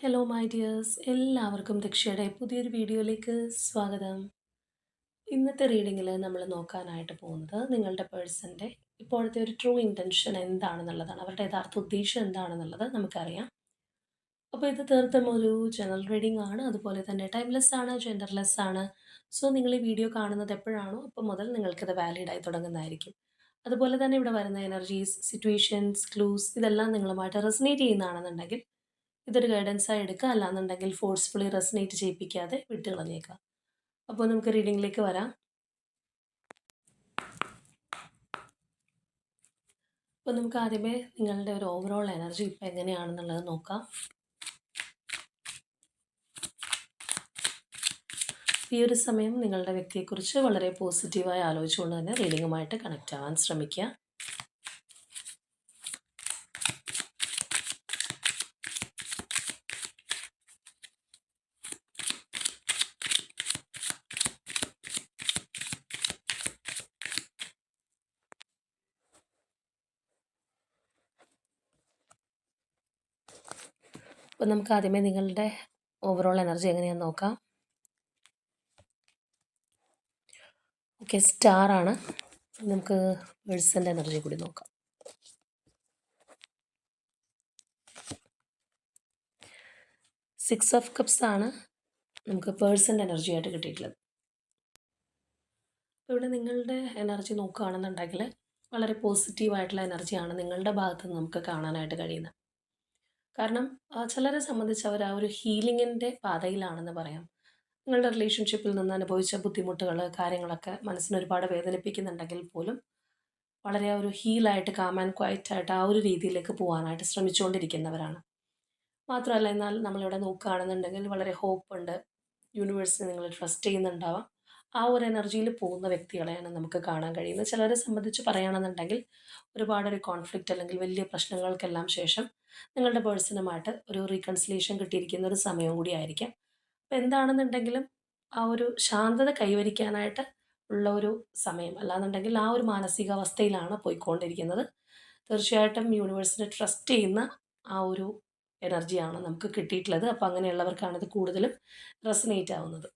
Hello my dears എല്ലാവർക്കും ദക്ഷയുടെ പുതിയൊരു വീഡിയോയിലേക്ക് സ്വാഗതം. ഇന്നത്തെ റീഡിങ്ങിൽ നമ്മൾ നോക്കാനായിട്ട് പോകുന്നത് നിങ്ങളുടെ പേഴ്സന്റെ ഇപ്പോഴത്തെ ഒരു ട്രൂ ഇന്റൻഷൻ എന്താണെന്നുള്ളതാണ്. അവരുടെ യഥാർത്ഥ ഉദ്ദേശം എന്താണെന്നുള്ളത് നമുക്കറിയാം. അപ്പോൾ ഇത് തീർത്തും ഒരു ജനറൽ റീഡിംഗ് ആണ്. അതുപോലെ തന്നെ ടൈംലെസ് ആണ് ജെൻഡർലെസ് ആണ്. സോ നിങ്ങൾ ഈ വീഡിയോ കാണുന്നത് എപ്പോഴാണോ അപ്പോൾ മുതൽ നിങ്ങൾക്കത് ആയി തുടങ്ങുന്നതായിരിക്കും. അതുപോലെ തന്നെ ഇവിടെ വരുന്ന എനർജീസ് സിറ്റുവേഷൻസ് ക്ലൂസ് ഇതെല്ലാം നിങ്ങളുമായിട്ട് റെസനേറ്റ് ചെയ്യുന്നതാണെന്നുണ്ടെങ്കിൽ ഇതൊരു ഗൈഡൻസായി എടുക്കുക അല്ലാന്നുണ്ടെങ്കിൽ ഫോഴ്സ്ഫുള്ളി റെസനേറ്റ് ചെയ്യിപ്പിക്കാതെ വിട്ട് കളഞ്ഞേക്കാം അപ്പോൾ നമുക്ക് റീഡിങ്ങിലേക്ക് വരാം. അപ്പോൾ നമുക്ക് ആദ്യമേ നിങ്ങളുടെ ഒരു ഓവറോൾ എനർജി ഇപ്പോൾ എങ്ങനെയാണെന്നുള്ളത് നോക്കാം. ഈ ഒരു സമയം നിങ്ങളുടെ വ്യക്തിയെക്കുറിച്ച് വളരെ പോസിറ്റീവായി ആലോചിച്ചുകൊണ്ട് തന്നെ റീഡിങ്ങുമായിട്ട് കണക്റ്റ് ആവാൻ ശ്രമിക്കുക. അപ്പോൾ നമുക്ക് ആദ്യമേ നിങ്ങളുടെ ഓവറോൾ എനർജി എങ്ങനെയാണെന്ന് നോക്കാം. ഓക്കെ സ്റ്റാർ ആണ്. നമുക്ക് വേഴ്സന്റെ എനർജി കൂടി നോക്കാം. സിക്സ് ഓഫ് കപ്സ് ആണ് നമുക്ക് പേഴ്സന്റെ എനർജി ആയിട്ട് കിട്ടിയിട്ടുള്ളത്. അപ്പോൾ ഇവിടെ നിങ്ങളുടെ എനർജി നോക്കുകയാണെന്നുണ്ടെങ്കിൽ വളരെ പോസിറ്റീവായിട്ടുള്ള എനർജിയാണ് നിങ്ങളുടെ ഭാഗത്ത് നിന്ന് നമുക്ക് കാണാനായിട്ട് കഴിയുന്നത്. കാരണം ചിലരെ സംബന്ധിച്ച് അവർ ആ ഒരു ഹീലിങ്ങിന്റെ പാതയിലാണെന്ന് പറയാം. നിങ്ങളുടെ റിലേഷൻഷിപ്പിൽ നിന്ന് അനുഭവിച്ച ബുദ്ധിമുട്ടുകൾ കാര്യങ്ങളൊക്കെ മനസ്സിന് ഒരുപാട് വേദനിപ്പിക്കുന്നുണ്ടെങ്കിൽ പോലും വളരെ ഒരു ഹീലായിട്ട് കാം ആൻഡ് ക്വയറ്റ് ആയിട്ട് ആ ഒരു രീതിയിലേക്ക് പോകാനായിട്ട് ശ്രമിച്ചുകൊണ്ടിരിക്കുന്നവരാണ്. മാത്രമല്ല എന്നാൽ നമ്മളിവിടെ നോക്കുകയാണെന്നുണ്ടെങ്കിൽ വളരെ ഹോപ്പ് ഉണ്ട്. യൂണിവേഴ്സിനെ നിങ്ങൾ ട്രസ്റ്റ് ചെയ്യുന്നുണ്ടാവാം. ആ ഒരു എനർജിയിൽ പോകുന്ന വ്യക്തികളെയാണ് നമുക്ക് കാണാൻ കഴിയുന്നത്. ചിലരെ സംബന്ധിച്ച് പറയുകയാണെന്നുണ്ടെങ്കിൽ ഒരുപാട് ഒരു കോൺഫ്ലിക്റ്റ് അല്ലെങ്കിൽ വലിയ പ്രശ്നങ്ങൾക്കെല്ലാം ശേഷം നിങ്ങളുടെ പേഴ്സണുമായിട്ട് ഒരു റീകൺസിലേഷൻ കിട്ടിയിരിക്കുന്ന ഒരു സമയം കൂടി ആയിരിക്കാം. അപ്പോൾ എന്താണെന്നുണ്ടെങ്കിലും ആ ഒരു ശാന്തത കൈവരിക്കാനായിട്ട് ഉള്ള ഒരു സമയം അല്ലാന്നുണ്ടെങ്കിൽ ആ ഒരു മാനസികാവസ്ഥയിലാണ് പോയിക്കൊണ്ടിരിക്കുന്നത്. തീർച്ചയായിട്ടും യൂണിവേഴ്സിനെ ട്രസ്റ്റ് ചെയ്യുന്ന ആ ഒരു എനർജിയാണ് നമുക്ക് കിട്ടിയിട്ടുള്ളത്. അപ്പോൾ അങ്ങനെയുള്ളവർക്കാണ് ഇത് കൂടുതലും റെസനേറ്റ് ആവുന്നത്.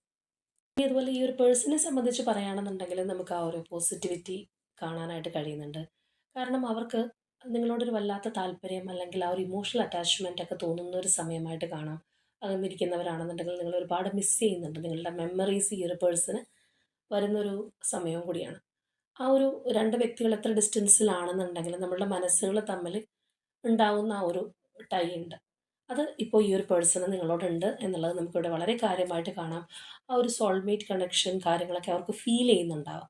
ഇനി അതുപോലെ ഈ ഒരു പേഴ്സണെ സംബന്ധിച്ച് പറയുകയാണെന്നുണ്ടെങ്കിൽ നമുക്ക് ആ ഒരു പോസിറ്റിവിറ്റി കാണാനായിട്ട് കഴിയുന്നുണ്ട്. കാരണം അവർക്ക് നിങ്ങളോടൊരു വല്ലാത്ത താല്പര്യം അല്ലെങ്കിൽ ആ ഒരു ഇമോഷണൽ അറ്റാച്ച്മെന്റ് ഒക്കെ തോന്നുന്ന ഒരു സമയമായിട്ട് കാണാം. അകന്നിരിക്കുന്നവരാണെന്നുണ്ടെങ്കിൽ നിങ്ങൾ ഒരുപാട് മിസ് ചെയ്യുന്നുണ്ട്. നിങ്ങളുടെ മെമ്മറീസ് ഈ ഒരു പേഴ്സണ് വരുന്നൊരു സമയവും കൂടിയാണ്. ആ ഒരു രണ്ട് വ്യക്തികൾ എത്ര ഡിസ്റ്റൻസിലാണെന്നുണ്ടെങ്കിൽ നമ്മളുടെ മനസ്സുകൾ തമ്മിൽ ഉണ്ടാവുന്ന ആ ഒരു ടൈ ഉണ്ട്. അത് ഇപ്പോൾ ഈ ഒരു പേഴ്സണ് നിങ്ങളോടുണ്ട് എന്നുള്ളത് നമുക്കിവിടെ വളരെ കാര്യമായിട്ട് കാണാം. ആ ഒരു സോൾമേറ്റ് കണക്ഷൻ കാര്യങ്ങളൊക്കെ അവർക്ക് ഫീൽ ചെയ്യുന്നുണ്ടാവാം.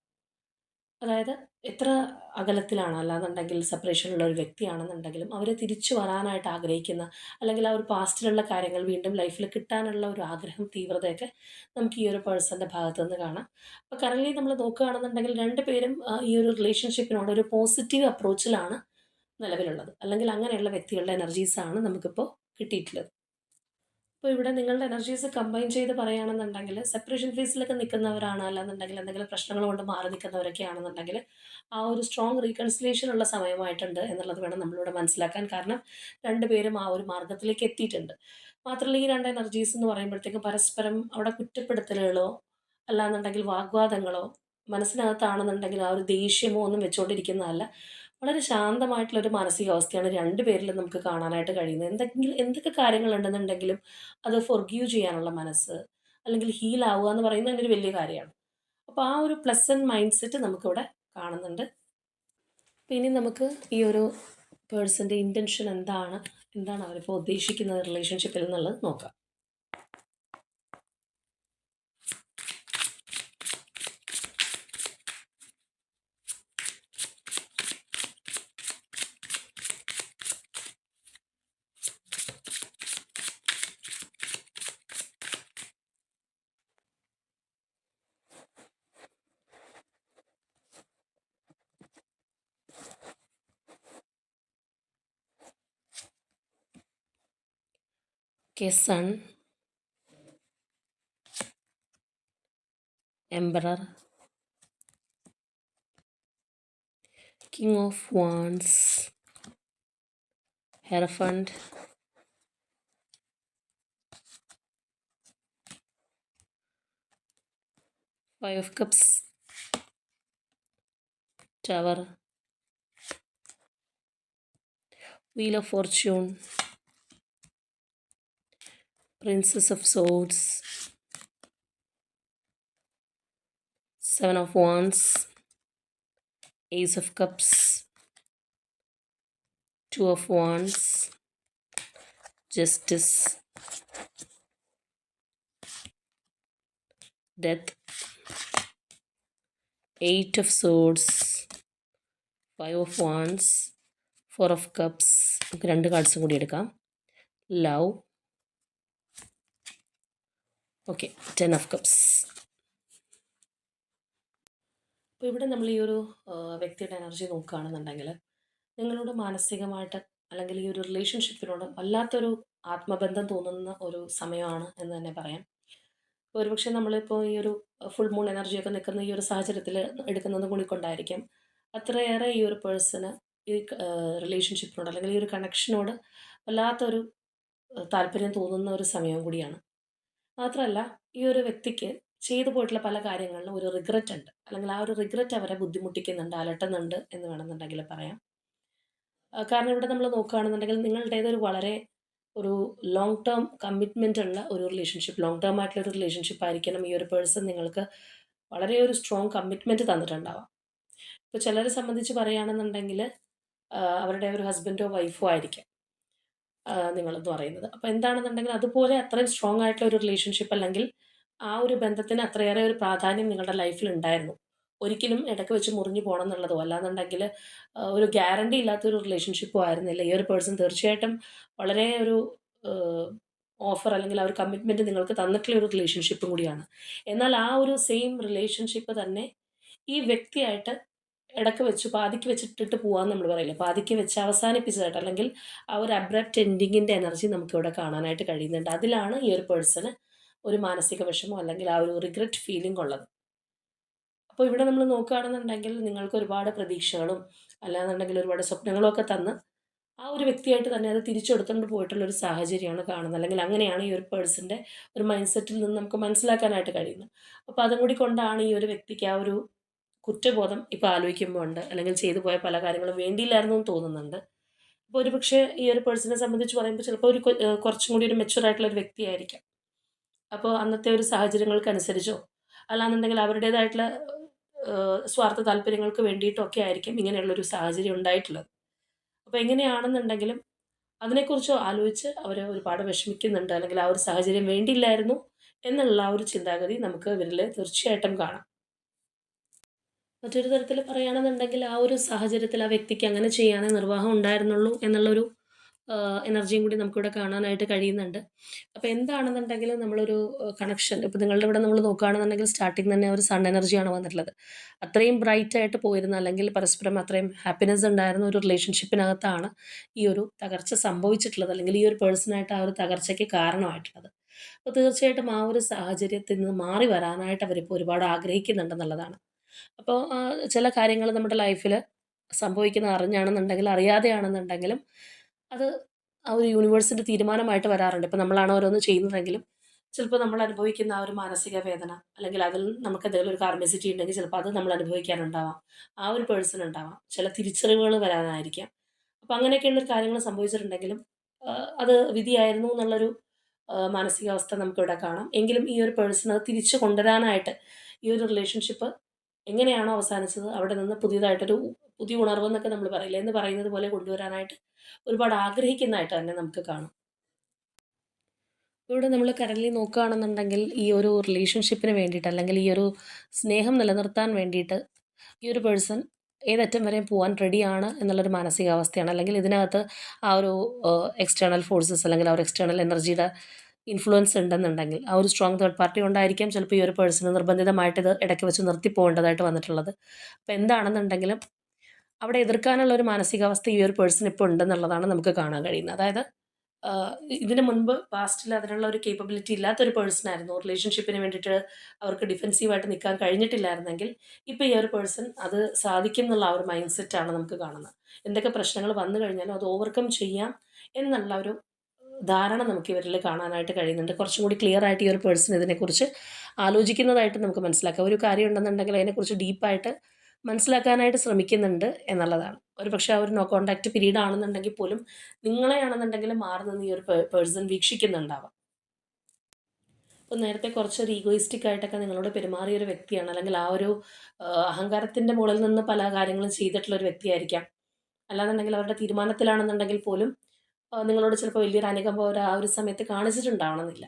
അതായത് എത്ര അകലത്തിലാണ് അല്ലാന്നുണ്ടെങ്കിൽ സെപ്പറേഷനുള്ള ഒരു വ്യക്തിയാണെന്നുണ്ടെങ്കിലും അവരെ തിരിച്ചു വരാനായിട്ട് ആഗ്രഹിക്കുന്ന അല്ലെങ്കിൽ ആ ഒരു പാസ്റ്റിലുള്ള കാര്യങ്ങൾ വീണ്ടും ലൈഫിൽ കിട്ടാനുള്ള ഒരു ആഗ്രഹം തീവ്രതയൊക്കെ നമുക്ക് ഈ ഒരു പേഴ്സന്റെ ഭാഗത്തു നിന്ന് കാണാം. അപ്പോൾ കറൻലി നമ്മൾ നോക്കുകയാണെന്നുണ്ടെങ്കിൽ രണ്ട് പേരും ഈ ഒരു റിലേഷൻഷിപ്പിനോട് ഒരു പോസിറ്റീവ് അപ്രോച്ചിലാണ് നിലവിലുള്ളത്. അല്ലെങ്കിൽ അങ്ങനെയുള്ള വ്യക്തികളുടെ എനർജീസാണ് നമുക്കിപ്പോൾ കിട്ടിയിട്ടുള്ളത് അപ്പോൾ ഇവിടെ നിങ്ങളുടെ എനർജീസ് കമ്പൈൻ ചെയ്ത് പറയുകയാണെന്നുണ്ടെങ്കിൽ സെപ്പറേഷൻ ഫേസിലൊക്കെ നിൽക്കുന്നവരാണ് അല്ലാന്നുണ്ടെങ്കിൽ എന്തെങ്കിലും പ്രശ്നങ്ങൾ കൊണ്ട് മാറി നിൽക്കുന്നവരൊക്കെ ആണെന്നുണ്ടെങ്കിൽ ആ ഒരു സ്ട്രോങ് റീകൺസിലേഷൻ ഉള്ള സമയമായിട്ടുണ്ട് എന്നുള്ളത് വേണം നമ്മളിവിടെ മനസ്സിലാക്കാൻ. കാരണം രണ്ടുപേരും ആ ഒരു മാർഗത്തിലേക്ക് എത്തിയിട്ടുണ്ട്. മാത്രമല്ല ഈ രണ്ട് എനർജീസ് എന്ന് പറയുമ്പോഴത്തേക്കും പരസ്പരം അവിടെ കുറ്റപ്പെടുത്തലുകളോ അല്ലാന്നുണ്ടെങ്കിൽ വാഗ്വാദങ്ങളോ മനസ്സിനകത്താണെന്നുണ്ടെങ്കിൽ ആ ഒരു ദേഷ്യമോ ഒന്നും വെച്ചുകൊണ്ടിരിക്കുന്നതല്ല. വളരെ ശാന്തമായിട്ടുള്ള ശാന്തമായിട്ടുള്ളൊരു മാനസികാവസ്ഥയാണ് രണ്ട് പേരിലും നമുക്ക് കാണാനായിട്ട് കഴിയുന്നത്. എന്തെങ്കിലും എന്തൊക്കെ കാര്യങ്ങളുണ്ടെന്നുണ്ടെങ്കിലും അത് ഫൊർഗീവ് ചെയ്യാനുള്ള മനസ്സ് അല്ലെങ്കിൽ ഹീൽ ആവുക എന്ന് പറയുന്നത് തന്നെ ഒരു വലിയ കാര്യമാണ്. അപ്പോൾ ആ ഒരു പ്ലസന്റ് മൈൻഡ് സെറ്റ് നമുക്കിവിടെ കാണുന്നുണ്ട്. പിന്നെ നമുക്ക് ഈ ഒരു പേഴ്സന്റെ ഇന്റൻഷൻ എന്താണ്? എന്താണ് അവരിപ്പോൾ ഉദ്ദേശിക്കുന്നത് റിലേഷൻഷിപ്പിൽ എന്നുള്ളത് നോക്കാം. Quezon Emperor King of Wands Hierophant Five of Cups Tower Wheel of Fortune Princess of Swords, Seven of Wands, Ace of Cups, Two of Wands, Justice, Death, Eight of Swords, Five of Wands, Four of Cups. നമുക്ക് രണ്ട് കാർഡ്സും കൂടി എടുക്കാം love okay ten of cups അപ്പോൾ ഇവിടെ നമ്മൾ ഈ ഒരു വ്യക്തിയുടെ എനർജി നോക്കുകയാണെന്നുണ്ടെങ്കിൽ നിങ്ങളോട് മാനസികമായിട്ട് അല്ലെങ്കിൽ ഈ ഒരു റിലേഷൻഷിപ്പിനോട് വല്ലാത്തൊരു ആത്മബന്ധം തോന്നുന്ന ഒരു സമയമാണ് എന്ന് തന്നെ പറയാം. ഒരുപക്ഷെ നമ്മളിപ്പോൾ ഈ ഒരു ഫുൾ മൂൺ എനർജിയൊക്കെ നിൽക്കുന്ന ഈ ഒരു സാഹചര്യത്തിൽ എടുക്കുന്നത് കൂടിക്കൊണ്ടായിരിക്കും. അത്രയേറെ ഈ ഒരു പേഴ്സണ് ഈ റിലേഷൻഷിപ്പിനോട് അല്ലെങ്കിൽ ഈ ഒരു കണക്ഷനോട് വല്ലാത്തൊരു താല്പര്യം തോന്നുന്ന ഒരു സമയം കൂടിയാണ്. മാത്രമല്ല ഈ ഒരു വ്യക്തിക്ക് ചെയ്തു പോയിട്ടുള്ള പല കാര്യങ്ങളിലും ഒരു റിഗ്രറ്റ് ഉണ്ട്. അല്ലെങ്കിൽ ആ ഒരു റിഗ്രറ്റ് അവരെ ബുദ്ധിമുട്ടിക്കുന്നുണ്ട് അലട്ടുന്നുണ്ട് എന്ന് വേണമെന്നുണ്ടെങ്കിൽ പറയാം. കാരണം ഇവിടെ നമ്മൾ നോക്കുകയാണെന്നുണ്ടെങ്കിൽ നിങ്ങളുടേതൊരു വളരെ ഒരു ലോങ് ടേം കമ്മിറ്റ്മെന്റ് ഉള്ള ഒരു റിലേഷൻഷിപ്പ് ലോങ് ടേം ആയിട്ടുള്ള ഒരു റിലേഷൻഷിപ്പ് ആയിരിക്കണം ഈ ഒരു പേഴ്സൺ നിങ്ങൾക്ക് വളരെ ഒരു സ്ട്രോങ് കമ്മിറ്റ്മെന്റ് തന്നിട്ടുണ്ടാവാം. ഇപ്പോൾ ചിലരെ സംബന്ധിച്ച് പറയുകയാണെന്നുണ്ടെങ്കിൽ അവരുടെ ഒരു ഹസ്ബൻഡോ വൈഫോ ആയിരിക്കാം. നിങ്ങളെന്ന് പറയുന്നത്. അപ്പോൾ എന്താണെന്നുണ്ടെങ്കിൽ അതുപോലെ അത്രയും സ്ട്രോങ് ആയിട്ടുള്ള ഒരു റിലേഷൻഷിപ്പ് അല്ലെങ്കിൽ ആ ഒരു ബന്ധത്തിന് അത്രയേറെ ഒരു പ്രാധാന്യം നിങ്ങളുടെ ലൈഫിൽ ഉണ്ടായിരുന്നു. ഒരിക്കലും ഇടയ്ക്ക് വെച്ച് മുറിഞ്ഞു പോകണം എന്നുള്ളതോ അല്ലാന്നുണ്ടെങ്കിൽ ഒരു ഗ്യാരണ്ടി ഇല്ലാത്തൊരു റിലേഷൻഷിപ്പോ ആയിരുന്നില്ല. ഈ ഒരു പേഴ്സൺ തീർച്ചയായിട്ടും വളരെ ഒരു ഓഫർ അല്ലെങ്കിൽ ആ ഒരു കമ്മിറ്റ്മെന്റ് നിങ്ങൾക്ക് തന്നിട്ടുള്ള ഒരു റിലേഷൻഷിപ്പും കൂടിയാണ്. എന്നാൽ ആ ഒരു സെയിം റിലേഷൻഷിപ്പ് തന്നെ ഈ വ്യക്തിയായിട്ട് ഇടയ്ക്ക് വെച്ച് പാതിക്ക് വെച്ചിട്ടിട്ട് പോകാമെന്ന് നമ്മൾ പറയില്ല. പാതിക്ക് വെച്ച് അവസാനിപ്പിച്ചതായിട്ട് അല്ലെങ്കിൽ ആ ഒരു അബ്രപ്റ്റ് എൻഡിങ്ങിന്റെ എനർജി നമുക്കിവിടെ കാണാനായിട്ട് കഴിയുന്നുണ്ട്. അതിലാണ് ഈ ഒരു പേഴ്സണ് ഒരു മാനസിക വിഷമം അല്ലെങ്കിൽ ആ ഒരു റിഗ്രറ്റ് ഫീലിംഗ് ഉള്ളത്. അപ്പോൾ ഇവിടെ നമ്മൾ നോക്കുകയാണെന്നുണ്ടെങ്കിൽ നിങ്ങൾക്ക് ഒരുപാട് പ്രതീക്ഷകളും അല്ലാന്നുണ്ടെങ്കിൽ ഒരുപാട് സ്വപ്നങ്ങളൊക്കെ തന്ന് ആ ഒരു വ്യക്തിയായിട്ട് തന്നെ അത് തിരിച്ചെടുത്തുകൊണ്ട് പോയിട്ടുള്ള ഒരു സാഹചര്യമാണ് കാണുന്നത്. അല്ലെങ്കിൽ അങ്ങനെയാണ് ഈ ഒരു പേഴ്സന്റെ ഒരു മൈൻഡ് സെറ്റിൽ നിന്ന് നമുക്ക് മനസ്സിലാക്കാനായിട്ട് കഴിയുന്നത്. അപ്പോൾ അതും കൂടി കൊണ്ടാണ് ഈ ഒരു വ്യക്തിക്ക് ആ ഒരു കുറ്റബോധം ഇപ്പോൾ ആലോചിക്കുമ്പോൾ ഉണ്ട് അല്ലെങ്കിൽ ചെയ്തു പോയ പല കാര്യങ്ങളും വേണ്ടിയില്ലായിരുന്നു എന്ന് തോന്നുന്നുണ്ട്. അപ്പോൾ ഒരു പക്ഷേ ഈ ഒരു പേഴ്സണെ സംബന്ധിച്ച് പറയുമ്പോൾ ചിലപ്പോൾ ഒരു കുറച്ചും കൂടി ഒരു മെച്ചുവർ ആയിട്ടുള്ള ഒരു വ്യക്തിയായിരിക്കാം. അപ്പോൾ അന്നത്തെ ഒരു സാഹചര്യങ്ങൾക്കനുസരിച്ചോ അല്ലാന്നുണ്ടെങ്കിൽ അവരുടേതായിട്ടുള്ള സ്വാർത്ഥ താല്പര്യങ്ങൾക്ക് വേണ്ടിയിട്ടൊക്കെ ആയിരിക്കും ഇങ്ങനെയുള്ളൊരു സാഹചര്യം ഉണ്ടായിട്ടുള്ളത്. അപ്പോൾ എങ്ങനെയാണെന്നുണ്ടെങ്കിലും അതിനെക്കുറിച്ച് ആലോചിച്ച് അവർ ഒരുപാട് വിഷമിക്കുന്നുണ്ട് അല്ലെങ്കിൽ ആ ഒരു സാഹചര്യം വേണ്ടിയില്ലായിരുന്നു എന്നുള്ള ആ ഒരു ചിന്താഗതി നമുക്ക് ഇവരിൽ തീർച്ചയായിട്ടും കാണാം. മറ്റൊരു തരത്തിൽ പറയുകയാണെന്നുണ്ടെങ്കിൽ ആ ഒരു സാഹചര്യത്തിൽ ആ വ്യക്തിക്ക് അങ്ങനെ ചെയ്യാനേ നിർവാഹം ഉണ്ടായിരുന്നുള്ളൂ എന്നുള്ളൊരു എനർജിയും കൂടി നമുക്കിവിടെ കാണാനായിട്ട് കഴിയുന്നുണ്ട്. അപ്പോൾ എന്താണെന്നുണ്ടെങ്കിലും നമ്മളൊരു കണക്ഷൻ ഇപ്പോൾ നിങ്ങളുടെ ഇവിടെ നമ്മൾ നോക്കുകയാണെന്നുണ്ടെങ്കിൽ സ്റ്റാർട്ടിങ് തന്നെ ഒരു സൺ എനർജിയാണ് വന്നിട്ടുള്ളത്. അത്രയും ബ്രൈറ്റ് ആയിട്ട് പോയിരുന്ന അല്ലെങ്കിൽ പരസ്പരം അത്രയും ഹാപ്പിനെസ് ഉണ്ടായിരുന്ന ഒരു റിലേഷൻഷിപ്പിനകത്താണ് ഈ ഒരു തകർച്ച സംഭവിച്ചിട്ടുള്ളത് അല്ലെങ്കിൽ ഈ ഒരു പേഴ്സണായിട്ട് ആ ഒരു തകർച്ചയ്ക്ക് കാരണമായിട്ടുള്ളത്. അപ്പോൾ തീർച്ചയായിട്ടും ആ ഒരു സാഹചര്യത്തിൽ നിന്ന് മാറി വരാനായിട്ട് അവരിപ്പോൾ ഒരുപാട് ആഗ്രഹിക്കുന്നുണ്ടെന്നുള്ളതാണ് അപ്പോൾ ചില കാര്യങ്ങൾ നമ്മുടെ ലൈഫിൽ സംഭവിക്കുന്ന അറിഞ്ഞാണെന്നുണ്ടെങ്കിൽ അറിയാതെയാണെന്നുണ്ടെങ്കിലും അത് ആ ഒരു യൂണിവേഴ്സിന്റെ തീരുമാനമായിട്ട് വരാറുണ്ട്. ഇപ്പോൾ നമ്മളാണ് ഓരോന്ന് ചെയ്യുന്നതെങ്കിലും ചിലപ്പോൾ നമ്മൾ അനുഭവിക്കുന്ന ആ ഒരു മാനസിക വേദന അല്ലെങ്കിൽ അതിൽ നമുക്ക് എന്തെങ്കിലും ഒരു കാർമിസിറ്റി ഉണ്ടെങ്കിൽ ചിലപ്പോൾ അത് നമ്മൾ അനുഭവിക്കാനുണ്ടാവാം ആ ഒരു പേഴ്സൺ ഉണ്ടാവാം. ചില തിരിച്ചറിവുകൾ വരാനായിരിക്കാം. അപ്പോൾ അങ്ങനെയൊക്കെയുള്ള കാര്യങ്ങൾ സംഭവിച്ചിട്ടുണ്ടെങ്കിലും അത് വിധിയായിരുന്നു എന്നുള്ളൊരു മാനസികാവസ്ഥ നമുക്കിവിടെ കാണാം. എങ്കിലും ഈ ഒരു പേഴ്സൺ അത് തിരിച്ചു കൊണ്ടുവരാനായിട്ട് ഈ ഒരു റിലേഷൻഷിപ്പ് എങ്ങനെയാണോ അവസാനിച്ചത് അവിടെ നിന്ന് പുതിയതായിട്ടൊരു പുതിയ ഉണർവെന്നൊക്കെ നമ്മൾ പറയില്ല? എന്ന് പറയുന്നത് പോലെ കൊണ്ടുവരാനായിട്ട് ഒരുപാട് ആഗ്രഹിക്കുന്നതായിട്ട് തന്നെ നമുക്ക് കാണാം. ഇവിടെ നമ്മൾ കറന്റ് നോക്കുകയാണെന്നുണ്ടെങ്കിൽ ഈ ഒരു റിലേഷൻഷിപ്പിന് വേണ്ടിയിട്ട് അല്ലെങ്കിൽ ഈ ഒരു സ്നേഹം നിലനിർത്താൻ വേണ്ടിയിട്ട് ഈ ഒരു പേഴ്സൺ ഏതറ്റം വരെ പോകാൻ റെഡിയാണ് എന്നുള്ളൊരു മാനസികാവസ്ഥയാണ്. അല്ലെങ്കിൽ ഇതിനകത്ത് ആ ഒരു എക്സ്റ്റേണൽ ഫോഴ്സസ് അല്ലെങ്കിൽ ആ ഒരു എക്സ്റ്റേണൽ എനർജിയുടെ ഇൻഫ്ലുവൻസ് ഉണ്ടെന്നുണ്ടെങ്കിൽ ആ ഒരു സ്ട്രോങ് തേർഡ് പാർട്ടി കൊണ്ടായിരിക്കാം ചിലപ്പോൾ ഈ ഒരു പേഴ്സണ് നിർബന്ധിതമായിട്ട് ഇത് ഇടയ്ക്ക് വെച്ച് നിർത്തി പോകേണ്ടതായിട്ട് വന്നിട്ടുള്ളത്. അപ്പോൾ എന്താണെന്നുണ്ടെങ്കിലും അവിടെ എതിർക്കാനുള്ള ഒരു മാനസികാവസ്ഥ ഈ ഒരു പേഴ്സൺ ഇപ്പോൾ ഉണ്ടെന്നുള്ളതാണ് നമുക്ക് കാണാൻ കഴിയുന്നത്. അതായത് ഇതിനു മുൻപ് പാസ്റ്റിൽ അതിനുള്ള ഒരു കേപ്പബിലിറ്റി ഇല്ലാത്ത ഒരു പേഴ്സൺ ആയിരുന്നു. റിലേഷൻഷിപ്പിന് വേണ്ടിയിട്ട് അവർക്ക് ഡിഫെൻസീവായിട്ട് നിൽക്കാൻ കഴിഞ്ഞിട്ടില്ലായിരുന്നെങ്കിൽ ഇപ്പോൾ ഈ ഒരു പേഴ്സൺ അത് സാധിക്കും എന്നുള്ള ആ ഒരു മൈൻഡ് സെറ്റാണ് നമുക്ക് കാണുന്നത്. എന്തൊക്കെ പ്രശ്നങ്ങൾ വന്നു കഴിഞ്ഞാലും അത് ഓവർകം ചെയ്യാം എന്നുള്ള ഒരു ധാരണ നമുക്ക് ഇവരിൽ കാണാനായിട്ട് കഴിയുന്നുണ്ട്. കുറച്ചും കൂടി ക്ലിയർ ആയിട്ട് ഈ ഒരു പേഴ്സൺ ഇതിനെക്കുറിച്ച് ആലോചിക്കുന്നതായിട്ട് നമുക്ക് മനസ്സിലാക്കാം. ഒരു കാര്യം ഉണ്ടെന്നുണ്ടെങ്കിൽ അതിനെക്കുറിച്ച് ഡീപ്പായിട്ട് മനസ്സിലാക്കാനായിട്ട് ശ്രമിക്കുന്നുണ്ട് എന്നുള്ളതാണ്. ഒരു പക്ഷേ ആ ഒരു നോ കോൺടാക്റ്റ് പീരീഡ് ആണെന്നുണ്ടെങ്കിൽ പോലും നിങ്ങളെയാണെന്നുണ്ടെങ്കിൽ മാറുന്ന ഈ ഒരു പേഴ്സൺ വീക്ഷിക്കുന്നുണ്ടാവാം. അപ്പോൾ നേരത്തെ കുറച്ചൊരു ഈഗോയിസ്റ്റിക് ആയിട്ടൊക്കെ നിങ്ങളോട് പെരുമാറിയ ഒരു വ്യക്തിയാണ്. അല്ലെങ്കിൽ ആ ഒരു അഹങ്കാരത്തിന്റെ മുകളിൽ നിന്ന് പല കാര്യങ്ങളും ചെയ്തിട്ടുള്ള ഒരു വ്യക്തിയായിരിക്കാം. അല്ലാന്നുണ്ടെങ്കിൽ അവരുടെ തീരുമാനത്തിലാണെന്നുണ്ടെങ്കിൽ പോലും നിങ്ങളോട് ചിലപ്പോൾ വലിയൊരു അനുകമ്പ ഒരു ആ ഒരു സമയത്ത് കാണിച്ചിട്ടുണ്ടാവണമെന്നില്ല.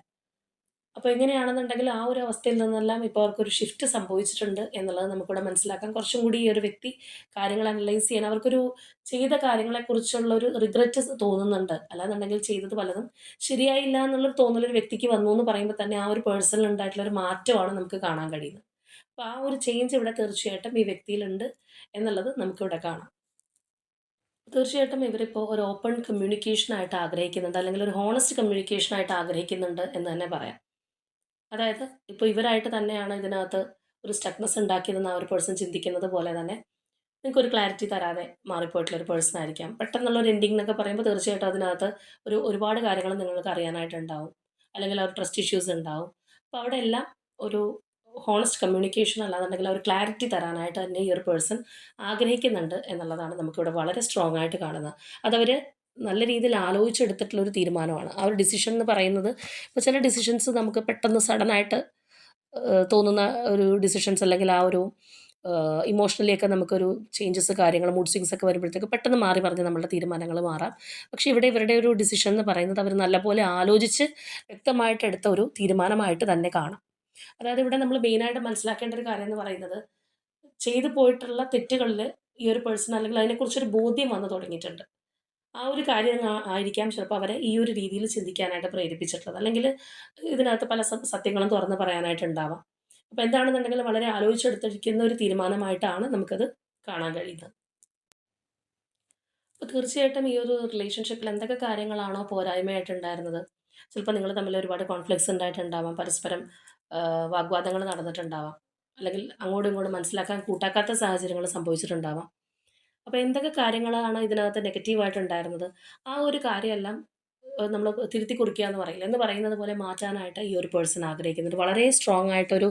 അപ്പോൾ എങ്ങനെയാണെന്നുണ്ടെങ്കിൽ ആ ഒരു അവസ്ഥയിൽ നിന്നെല്ലാം ഇപ്പോൾ അവർക്കൊരു ഷിഫ്റ്റ് സംഭവിച്ചിട്ടുണ്ട് എന്നുള്ളത് നമുക്കിവിടെ മനസ്സിലാക്കാം. കുറച്ചും കൂടി ഈ ഒരു വ്യക്തി കാര്യങ്ങൾ അനലൈസ് ചെയ്യാൻ അവർക്കൊരു ചെയ്ത കാര്യങ്ങളെക്കുറിച്ചുള്ള ഒരു റിഗ്രറ്റ് തോന്നുന്നുണ്ട്. അല്ലാന്നുണ്ടെങ്കിൽ ചെയ്തത് പലതും ശരിയായില്ല എന്നുള്ളൊരു തോന്നലൊരു വ്യക്തിക്ക് വന്നു എന്ന് പറയുമ്പോൾ തന്നെ ആ ഒരു പേഴ്സണിൽ ഉണ്ടായിട്ടുള്ള ഒരു മാറ്റമാണ് നമുക്ക് കാണാൻ കഴിയുന്നത്. അപ്പോൾ ആ ഒരു ചേഞ്ച് ഇവിടെ തീർച്ചയായിട്ടും ഈ വ്യക്തിയിലുണ്ട് എന്നുള്ളത് നമുക്കിവിടെ കാണാം. തീർച്ചയായിട്ടും ഇവരിപ്പോൾ ഒരു ഓപ്പൺ കമ്മ്യൂണിക്കേഷനായിട്ട് ആഗ്രഹിക്കുന്നുണ്ട് അല്ലെങ്കിൽ ഒരു ഹോണസ്റ്റ് കമ്മ്യൂണിക്കേഷനായിട്ട് ആഗ്രഹിക്കുന്നുണ്ട് എന്ന് തന്നെ പറയാം. അതായത് ഇപ്പോൾ ഇവരായിട്ട് തന്നെയാണ് ഇതിനകത്ത് ഒരു സ്റ്റക്നെസ് ഉണ്ടാക്കിയതെന്ന് ആ ഒരു പേഴ്സൺ ചിന്തിക്കുന്നത് പോലെ തന്നെ നിങ്ങൾക്ക് ഒരു ക്ലാരിറ്റി തരാതെ മാറിപ്പോയിട്ടുള്ള ഒരു പേഴ്സൺ ആയിരിക്കാം. പെട്ടെന്നുള്ള ഒരു എൻഡിങ് എന്നൊക്കെ പറയുമ്പോൾ തീർച്ചയായിട്ടും അതിനകത്ത് ഒരു ഒരുപാട് കാര്യങ്ങൾ നിങ്ങൾക്ക് അറിയാനായിട്ടുണ്ടാവും അല്ലെങ്കിൽ അവർ ട്രസ്റ്റ് ഇഷ്യൂസ് ഉണ്ടാവും. അപ്പോൾ അവിടെ എല്ലാം ഒരു ഹോണസ്റ്റ് കമ്മ്യൂണിക്കേഷൻ അല്ലാന്നുണ്ടെങ്കിൽ ഒരു ക്ലാരിറ്റി തരാനായിട്ട് തന്നെ ഈ ഒരു പേഴ്സൺ ആഗ്രഹിക്കുന്നുണ്ട് എന്നുള്ളതാണ് നമുക്കിവിടെ വളരെ സ്ട്രോങ് ആയിട്ട് കാണുന്നത്. അതവർ നല്ല രീതിയിൽ ആലോചിച്ചെടുത്തിട്ടുള്ള ഒരു തീരുമാനമാണ്. ആ ഒരു ഡിസിഷൻ എന്ന് പറയുന്നത് ഇപ്പോൾ ചില ഡിസിഷൻസ് നമുക്ക് പെട്ടെന്ന് സഡനായിട്ട് തോന്നുന്ന ഒരു ഡിസിഷൻസ് അല്ലെങ്കിൽ ആ ഒരു ഇമോഷണലി ഒക്കെ നമുക്കൊരു ചേഞ്ചസ് കാര്യങ്ങൾ മൂഡ് സ്വിങ്സ് ഒക്കെ വരുമ്പോഴത്തേക്ക് പെട്ടെന്ന് മാറി പറഞ്ഞ് നമ്മളുടെ തീരുമാനങ്ങൾ മാറാം. പക്ഷേ ഇവിടെ ഇവരുടെ ഒരു ഡിസിഷൻ എന്ന് പറയുന്നത് അവർ നല്ലപോലെ ആലോചിച്ച് വ്യക്തമായിട്ട് എടുത്ത ഒരു തീരുമാനമായിട്ട് തന്നെ കാണാം. അതായത് ഇവിടെ നമ്മൾ മെയിനായിട്ട് മനസ്സിലാക്കേണ്ട ഒരു കാര്യം എന്ന് പറയുന്നത് ചെയ്തു പോയിട്ടുള്ള തെറ്റുകളിൽ ഈ ഒരു പേഴ്സൺ അല്ലെങ്കിൽ അതിനെക്കുറിച്ചൊരു ബോധ്യം വന്നു തുടങ്ങിയിട്ടുണ്ട്. ആ ഒരു കാര്യം ആയിരിക്കാം ചിലപ്പോൾ അവരെ ഈ ഒരു രീതിയിൽ ചിന്തിക്കാനായിട്ട് പ്രേരിപ്പിച്ചിട്ടുള്ളത്. അല്ലെങ്കിൽ ഇതിനകത്ത് പല സത്യങ്ങളും തുറന്ന് പറയാനായിട്ടുണ്ടാവാം അപ്പോൾ എന്താണെന്നുണ്ടെങ്കിൽ വളരെ ആലോചിച്ചെടുത്തിരിക്കുന്ന ഒരു തീരുമാനമായിട്ടാണ് നമുക്കത് കാണാൻ കഴിയുന്നത്. അപ്പോൾ തീർച്ചയായിട്ടും ഈ ഒരു റിലേഷൻഷിപ്പിൽ എന്തൊക്കെ കാര്യങ്ങളാണോ പോരായ്മയായിട്ടുണ്ടായിരുന്നത്? ചിലപ്പോൾ നിങ്ങൾ തമ്മിൽ ഒരുപാട് കോൺഫ്ലിക്ട്സ് ഉണ്ടായിട്ടുണ്ടാവാം. പരസ്പരം വാഗ്വാദങ്ങൾ നടന്നിട്ടുണ്ടാവാം. അല്ലെങ്കിൽ അങ്ങോട്ടും ഇങ്ങോട്ടും മനസ്സിലാക്കാൻ കൂട്ടാക്കാത്ത സാഹചര്യങ്ങൾ സംഭവിച്ചിട്ടുണ്ടാവാം. അപ്പോൾ എന്തൊക്കെ കാര്യങ്ങളാണ് ഇതിനകത്ത് നെഗറ്റീവായിട്ടുണ്ടായിരുന്നത് ആ ഒരു കാര്യമെല്ലാം നമ്മൾ തിരുത്തി കുറിക്കുക എന്ന് പറയില്ല. എന്ന് പറയുന്നത് പോലെ മാറ്റാനായിട്ട് ഈ ഒരു പേഴ്സൺ ആഗ്രഹിക്കുന്നുണ്ട്. വളരെ സ്ട്രോങ് ആയിട്ടൊരു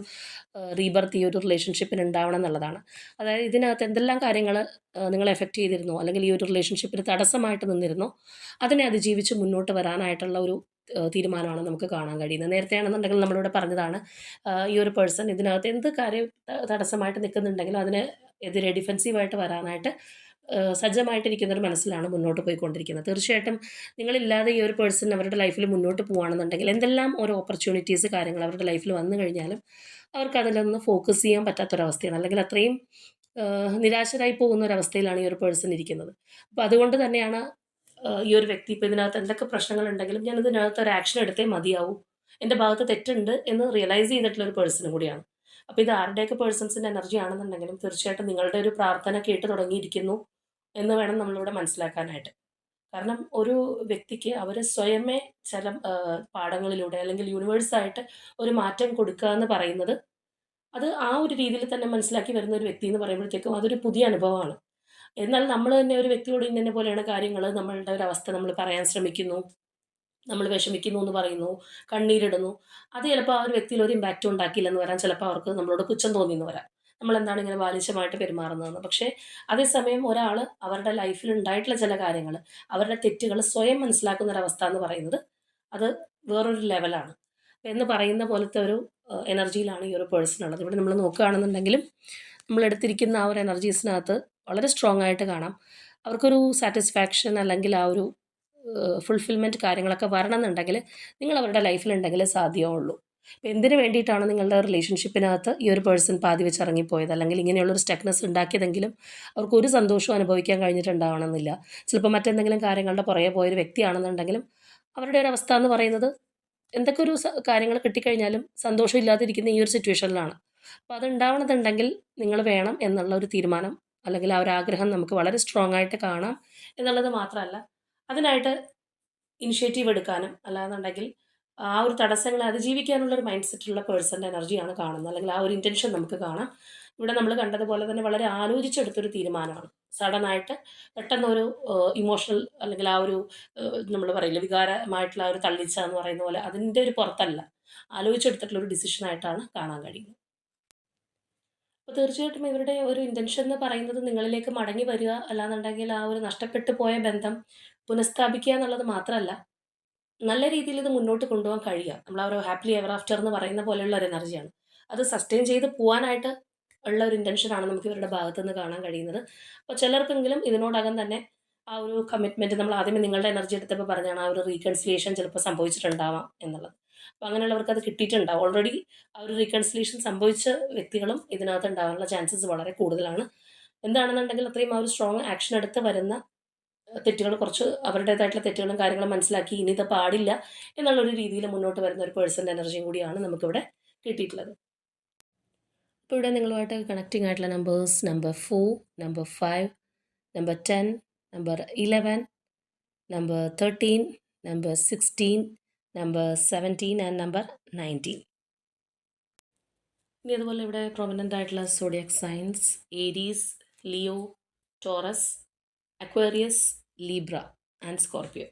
റീബർത്ത് ഈ ഒരു റിലേഷൻഷിപ്പിന് ഉണ്ടാവണം എന്നുള്ളതാണ്. അതായത് ഇതിനകത്ത് എന്തെല്ലാം കാര്യങ്ങൾ നിങ്ങളെ എഫക്റ്റ് ചെയ്തിരുന്നോ? അല്ലെങ്കിൽ ഈ ഒരു റിലേഷൻഷിപ്പിന് തടസ്സമായിട്ട് നിന്നിരുന്നോ? അതിനെ അതിജീവിച്ച് മുന്നോട്ട് വരാനായിട്ടുള്ള ഒരു തീരുമാനമാണ് നമുക്ക് കാണാൻ കഴിയുന്നത്. നേരത്തെ ആണെന്നുണ്ടെങ്കിൽ നമ്മളിവിടെ പറഞ്ഞതാണ് ഈ ഒരു പേഴ്സൺ ഇതിനകത്ത് എന്ത് കാര്യം തടസ്സമായിട്ട് നിൽക്കുന്നുണ്ടെങ്കിലും അതിന് എതിരെ ഡിഫെൻസീവായിട്ട് വരാനായിട്ട് സജ്ജമായിട്ടിരിക്കുന്നൊരു മനസ്സിലാണ് മുന്നോട്ട് പോയിക്കൊണ്ടിരിക്കുന്നത്. തീർച്ചയായിട്ടും നിങ്ങളില്ലാതെ ഈ ഒരു പേഴ്സൺ അവരുടെ ലൈഫിൽ മുന്നോട്ട് പോകുകയാണെന്നുണ്ടെങ്കിൽ എന്തെല്ലാം ഓരോ ഓപ്പർച്യൂണിറ്റീസ് കാര്യങ്ങൾ അവരുടെ ലൈഫിൽ വന്നു കഴിഞ്ഞാലും അവർക്ക് അതിലൊന്ന് ഫോക്കസ് ചെയ്യാൻ പറ്റാത്തൊരവസ്ഥയാണ്. അല്ലെങ്കിൽ അത്രയും നിരാശരായി പോകുന്ന ഒരു അവസ്ഥയിലാണ് ഈ ഒരു പേഴ്സൺ ഇരിക്കുന്നത്. അപ്പോൾ അതുകൊണ്ട് തന്നെയാണ് ഈ ഒരു വ്യക്തി ഇപ്പോൾ ഇതിനകത്ത് എന്തൊക്കെ പ്രശ്നങ്ങളുണ്ടെങ്കിലും ഞാൻ ഇതിനകത്ത് ഒരു ആക്ഷൻ എടുത്തേ മതിയാവൂ. എന്റെ ഭാഗത്ത് തെറ്റുണ്ട് എന്ന് റിയലൈസ് ചെയ്തിട്ടുള്ള ഒരു പേഴ്സണും കൂടിയാണ്. അപ്പോൾ ഇത് ആരുടെയൊക്കെ പേഴ്സൺസിന്റെ എനർജി ആണെന്നുണ്ടെങ്കിലും തീർച്ചയായിട്ടും നിങ്ങളുടെ ഒരു പ്രാർത്ഥന കേട്ട് തുടങ്ങിയിരിക്കുന്നു എന്ന് വേണം നമ്മളിവിടെ മനസ്സിലാക്കാനായിട്ട്. കാരണം ഒരു വ്യക്തിക്ക് അവർ സ്വയമേ ചില പാഠങ്ങളിലൂടെ അല്ലെങ്കിൽ യൂണിവേഴ്സായിട്ട് ഒരു മാറ്റം കൊടുക്കുക എന്ന് പറയുന്നത് അത് ആ ഒരു രീതിയിൽ തന്നെ മനസ്സിലാക്കി വരുന്ന ഒരു വ്യക്തി എന്ന് പറയുമ്പോഴത്തേക്കും അതൊരു പുതിയ അനുഭവമാണ്. എന്നാൽ നമ്മൾ തന്നെ ഒരു വ്യക്തിയോട് ഇന്ന പോലെയാണ് കാര്യങ്ങൾ. നമ്മളുടെ ഒരു അവസ്ഥ നമ്മൾ പറയാൻ ശ്രമിക്കുന്നു. നമ്മൾ വിഷമിക്കുന്നു എന്ന് പറയുന്നു. കണ്ണീരിടുന്നു. അത് ചിലപ്പോൾ ആ ഒരു വ്യക്തിയിൽ ഒരു ഇമ്പാക്റ്റ് ഉണ്ടാക്കിയില്ല എന്ന് വരാൻ ചിലപ്പോൾ അവർക്ക് നമ്മളോട് പുച്ഛം തോന്നിയെന്ന് വരാം. നമ്മൾ എന്താണ് ഇങ്ങനെ ബാലിശമായിട്ട് പെരുമാറുന്നതെന്ന്. പക്ഷേ അതേസമയം ഒരാൾ അവരുടെ ലൈഫിൽ ഉണ്ടായിട്ടുള്ള ചില കാര്യങ്ങൾ അവരുടെ തെറ്റുകൾ സ്വയം മനസ്സിലാക്കുന്ന ഒരവസ്ഥ എന്ന് പറയുന്നത് അത് വേറൊരു ലെവലാണ് എന്ന് പറയുന്ന പോലത്തെ ഒരു എനർജിയിലാണ് ഈ ഒരു പേഴ്സൺ ഉള്ളത്. ഇവിടെ നമ്മൾ നോക്കുകയാണെന്നുണ്ടെങ്കിലും നമ്മൾ എടുത്തിരിക്കുന്ന ആ ഒരു എനർജീസിനകത്ത് വളരെ സ്ട്രോങ് ആയിട്ട് കാണാം. അവർക്കൊരു സാറ്റിസ്ഫാക്ഷൻ അല്ലെങ്കിൽ ആ ഒരു ഫുൾഫിൽമെന്റ് കാര്യങ്ങളൊക്കെ വരണമെന്നുണ്ടെങ്കിൽ നിങ്ങൾ അവരുടെ ലൈഫിലുണ്ടെങ്കിൽ സാധ്യമുള്ളൂ അപ്പോൾ എന്തിനു വേണ്ടിയിട്ടാണ് നിങ്ങളുടെ റിലേഷൻഷിപ്പിനകത്ത് ഈ ഒരു പേഴ്സൺ പാതി വെച്ച് ഇറങ്ങിപ്പോയത്? അല്ലെങ്കിൽ ഇങ്ങനെയുള്ളൊരു സ്റ്റക്നെസ് ഉണ്ടാക്കിയതെങ്കിലും അവർക്ക് ഒരു സന്തോഷവും അനുഭവിക്കാൻ കഴിഞ്ഞിട്ടുണ്ടാവണമെന്നില്ല. ചിലപ്പോൾ മറ്റെന്തെങ്കിലും കാര്യങ്ങളുടെ പുറകെ പോയൊരു വ്യക്തിയാണെന്നുണ്ടെങ്കിലും അവരുടെ ഒരു അവസ്ഥ എന്ന് പറയുന്നത് എന്തൊക്കെ ഒരു കാര്യങ്ങൾ കിട്ടിക്കഴിഞ്ഞാലും സന്തോഷമില്ലാതിരിക്കുന്ന ഈ ഒരു സിറ്റുവേഷനിലാണ് അപ്പോൾ അത് ഉണ്ടാവണമെന്നുണ്ടെങ്കിൽ നിങ്ങൾ വേണം എന്നുള്ള ഒരു തീരുമാനം അല്ലെങ്കിൽ ആ ഒരു ആഗ്രഹം നമുക്ക് വളരെ സ്ട്രോങ് ആയിട്ട് കാണാം എന്നുള്ളത് മാത്രമല്ല അതിനായിട്ട് ഇനിഷ്യേറ്റീവ് എടുക്കാനും അല്ലാന്നുണ്ടെങ്കിൽ ആ ഒരു തടസ്സങ്ങളെ അതിജീവിക്കാനുള്ള ഒരു മൈൻഡ് സെറ്റുള്ള പേഴ്സന്റെ എനർജിയാണ് കാണുന്നത്. അല്ലെങ്കിൽ ആ ഒരു ഇന്റൻഷൻ നമുക്ക് കാണാം. ഇവിടെ നമ്മൾ കണ്ടതുപോലെ തന്നെ വളരെ ആലോചിച്ചെടുത്തൊരു തീരുമാനമാണ്. സഡനായിട്ട് പെട്ടെന്നൊരു ഇമോഷണൽ അല്ലെങ്കിൽ ആ ഒരു നമ്മൾ പറയില്ല വികാരമായിട്ടുള്ള ഒരു തള്ളിച്ച എന്ന് പറയുന്ന പോലെ അതിന്റെ ഒരു പുറത്തല്ല. ആലോചിച്ചെടുത്തിട്ടുള്ള ഒരു ഡിസിഷനായിട്ടാണ് കാണാൻ കഴിയുന്നത്. അപ്പോൾ തീർച്ചയായിട്ടും ഇവരുടെ ഒരു ഇന്റൻഷൻ എന്ന് പറയുന്നത് നിങ്ങളിലേക്ക് മടങ്ങി വരിക അല്ലാന്നുണ്ടെങ്കിൽ ആ ഒരു നഷ്ടപ്പെട്ടു പോയ ബന്ധം പുനഃസ്ഥാപിക്കുക എന്നുള്ളത് മാത്രമല്ല നല്ല രീതിയിൽ ഇത് മുന്നോട്ട് കൊണ്ടുപോകാൻ കഴിയുക. നമ്മൾ ആ ഒരു ഹാപ്പിലി എവർ ആഫ്റ്റർ എന്ന് പറയുന്ന പോലെയുള്ള ഒരു എനർജിയാണ് അത് സസ്റ്റെയിൻ ചെയ്ത് പോകാനായിട്ട് ഉള്ള ഒരു ഇന്റൻഷനാണ് നമുക്ക് ഇവരുടെ ഭാഗത്ത് നിന്ന് കാണാൻ കഴിയുന്നത്. അപ്പോൾ ചിലർക്കെങ്കിലും ഇതിനോടകം തന്നെ ആ ഒരു കമ്മിറ്റ്മെന്റ് നമ്മൾ ആദ്യമേ നിങ്ങളുടെ എനർജി എടുത്തപ്പോൾ പറഞ്ഞാണ് ആ ഒരു റീകൺസിലിയേഷൻ ചിലപ്പോൾ സംഭവിച്ചിട്ടുണ്ടാവാം എന്നുള്ളത്. അപ്പോൾ അങ്ങനെയുള്ളവർക്ക് അത് കിട്ടിയിട്ടുണ്ടാവും. ഓൾറെഡി ആ ഒരു റീകൺസിലേഷൻ സംഭവിച്ച വ്യക്തികളും ഇതിനകത്ത് ഉണ്ടാകാനുള്ള ചാൻസസ് വളരെ കൂടുതലാണ്. എന്താണെന്നുണ്ടെങ്കിൽ അത്രയും ആ ഒരു സ്ട്രോങ് ആക്ഷൻ എടുത്ത് വരുന്ന തെറ്റുകൾ കുറച്ച് അവരുടേതായിട്ടുള്ള തെറ്റുകളും കാര്യങ്ങളും മനസ്സിലാക്കി ഇനി ഇത് പാടില്ല എന്നുള്ളൊരു രീതിയിൽ മുന്നോട്ട് വരുന്ന ഒരു പേഴ്സന്റെ എനർജിയും കൂടിയാണ് നമുക്കിവിടെ കിട്ടിയിട്ടുള്ളത്. അപ്പോൾ ഇവിടെ നിങ്ങളുമായിട്ട് കണക്റ്റിംഗ് ആയിട്ടുള്ള numbers number four number five number ten number eleven number thirteen number sixteen number seventeen and number nineteen ഇനി അതുപോലെ ഇവിടെ പ്രൊമിനന്റ് ആയിട്ടുള്ള zodiac science Aries Leo Taurus Aquarius Libra and Scorpio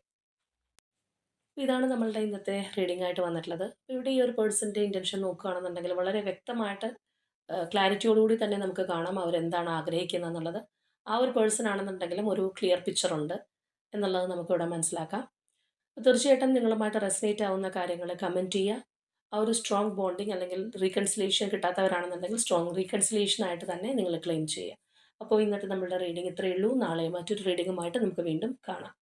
ഇതാണ് നമ്മളുടെ ഇന്നത്തെ റീഡിംഗ് ആയിട്ട് വന്നിട്ടുള്ളത്. ഇവിടെ ഈ ഒരു പേഴ്സന്റെ ഇന്റൻഷൻ നോക്കുകയാണെന്നുണ്ടെങ്കിൽ വളരെ വ്യക്തമായിട്ട് ക്ലാരിറ്റിയോടുകൂടി തന്നെ നമുക്ക് കാണാം അവരെന്താണ് ആഗ്രഹിക്കുന്നത് എന്നുള്ളത് ആ ഒരു പേഴ്സൺ ആണെന്നുണ്ടെങ്കിലും ഒരു ക്ലിയർ പിക്ചർ ഉണ്ട് എന്നുള്ളത് നമുക്കിവിടെ മനസ്സിലാക്കാം. തീർച്ചയായിട്ടും നിങ്ങളുമായിട്ട് റെസനേറ്റ് ആവുന്ന കാര്യങ്ങൾ കമന്റ് ചെയ്യുക. ആ ഒരു സ്ട്രോങ് ബോണ്ടിങ് അല്ലെങ്കിൽ റീകൺസിലേഷൻ കിട്ടാത്തവരാണെന്നുണ്ടെങ്കിൽ സ്ട്രോങ് റീകൺസിലേഷൻ ആയിട്ട് തന്നെ നിങ്ങൾ ക്ലെയിം ചെയ്യുക. അപ്പോൾ ഇന്നത്തെ നമ്മളുടെ റീഡിംഗ് ഇത്രയേ ഉള്ളൂ. നാളെ മറ്റൊരു റീഡിങ്ങുമായിട്ട് നമുക്ക് വീണ്ടും കാണാം.